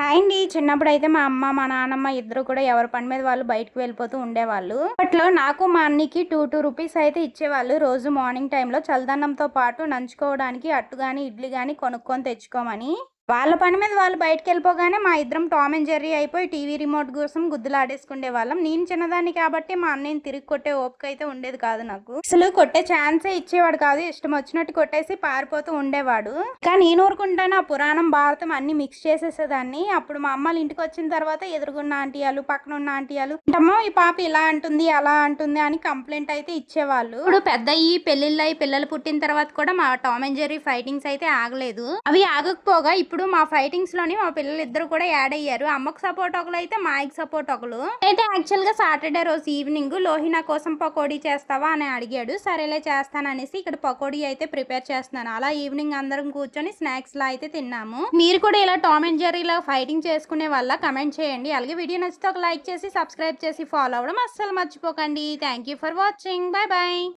Hi అండి చిన్నప్పుడు అయితే మా అమ్మ మా నాన్నమ్మ ఇద్దరు కూడా ఎవరి పని మీద వాళ్ళు బయటకు వెళ్ళిపోతూ ఉండేవాళ్ళు. అప్పట్లో నాకు మా అన్నికి టూ టూ రూపీస్ అయితే ఇచ్చేవాళ్ళు. రోజు మార్నింగ్ టైంలో చల్దన్నంతో పాటు నంచుకోవడానికి అట్టు కానీ ఇడ్లీ కానీ కొనుక్కొని తెచ్చుకోమని. వాళ్ళ పని మీద వాళ్ళు బయటకు వెళ్ళిపోగానే మా ఇద్దరం టామ్ అండ్ జెర్రీ అయిపోయి టీవీ రిమోట్ కోసం గుద్దులాడేసుకునే వాళ్ళం. నేను చిన్నదాన్ని కాబట్టి మా అన్నయ్యని తిరిగి కొట్టే ఓపిక అయితే ఉండేది కాదు నాకు. అసలు కొట్టే ఛాన్సే ఇచ్చేవాడు కాదు. ఇష్టం వచ్చినట్టు కొట్టేసి పారిపోతూ ఉండేవాడు. కానీ నేను ఊరుకుంటాను ఆ పురాణం భారతం అన్ని మిక్స్ చేసేసేదాన్ని. అప్పుడు మా అమ్మలు ఇంటికి వచ్చిన తర్వాత ఎదురుగున్న ఆంటీయాలు పక్కన ఉన్న ఆంటీయాలు అమ్మో ఈ పాప ఇలా అంటుంది అలా అంటుంది అని కంప్లైంట్ అయితే ఇచ్చేవాళ్ళు. ఇప్పుడు పెద్ద ఈ పెళ్ళిళ్ళు పిల్లలు పుట్టిన తర్వాత కూడా మా టామ్ అండ్ జెర్రీ ఫైటింగ్స్ అయితే ఆగలేదు. అవి ఆగకపోగా ఇప్పుడు మా ఫైటింగ్స్లోని మా పిల్లలు ఇద్దరు కూడా యాడ్ అయ్యారు. అమ్మకు సపోర్ట్ ఒకరు అయితే మాయకి సపోర్ట్ ఒకరు అయితే యాక్చువల్గా సాటర్డే రోజు ఈవినింగ్ లోహినా కోసం పకోడీ చేస్తావా అని అడిగాడు. సరేలే చేస్తాననేసి ఇక్కడ పకోడీ అయితే ప్రిపేర్ చేస్తున్నాను. అలా ఈవినింగ్ అందరం కూర్చొని స్నాక్స్ లా అయితే తిన్నాము. మీరు కూడా ఇలా టామ్ అండ్ జెర్రీ లా ఫైటింగ్ చేసుకునే వల్ల కమెంట్ చేయండి. అలాగే వీడియో నచ్చితే ఒక లైక్ చేసి సబ్స్క్రైబ్ చేసి ఫాలో అవ్వడం అస్సలు మర్చిపోకండి. Thank you for watching bye bye